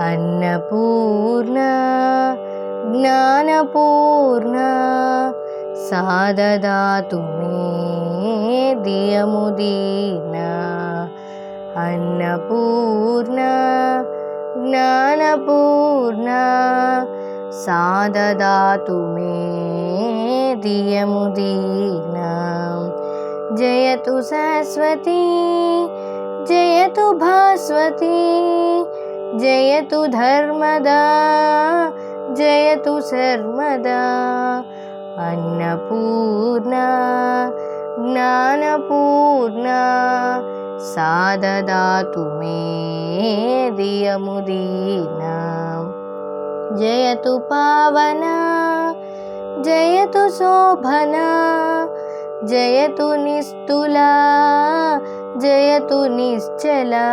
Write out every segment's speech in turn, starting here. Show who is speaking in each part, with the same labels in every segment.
Speaker 1: అన్నపూర్ణ జ్ఞానపూర్ణ సాదదాతు మే దియముదీన అన్నపూర్ణ జ్ఞానపూర్ణ సాదదాతు మే దియముదీన జయతు సరస్వతి జయతు భాస్వతి జయతు ధర్మదా జయతు శర్మదా. అన్నపూర్ణ జ్ఞానపూర్ణ సాదదాతు మే దియముదీన. జయతు పావన జయతు శోభన జయతు నిస్తులా జయతు నిశ్చలా.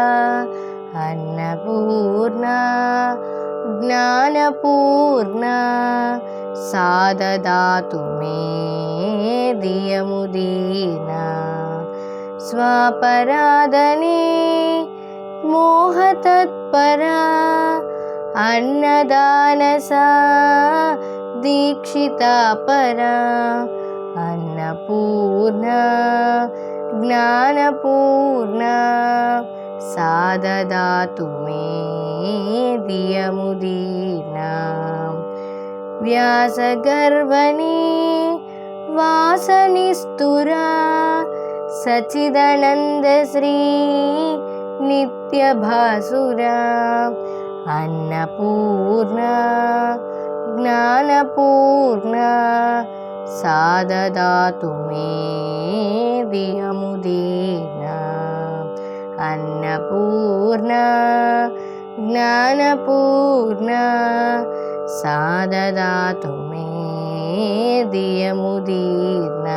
Speaker 1: अन्नपूर्णा ज्ञानपूर्णा सा ददातु मे दीयमुदीर्ना स्वापराधने मोहतत्परा अन्नदानसा दीक्षिता परा अन्नपूर्णा ज्ञानपूर्णा सा ददातु मे दियमुदीर्णा व्यासगर्वणी वासनिस्तुरा सचिदनन्दश्री नित्यभासुरा अन्नपूर्णा ज्ञानपूर्णा सा ददातु मे दिया అన్నపూర్ణ జ్ఞానపూర్ణ సాదదాతు మే దియముదీన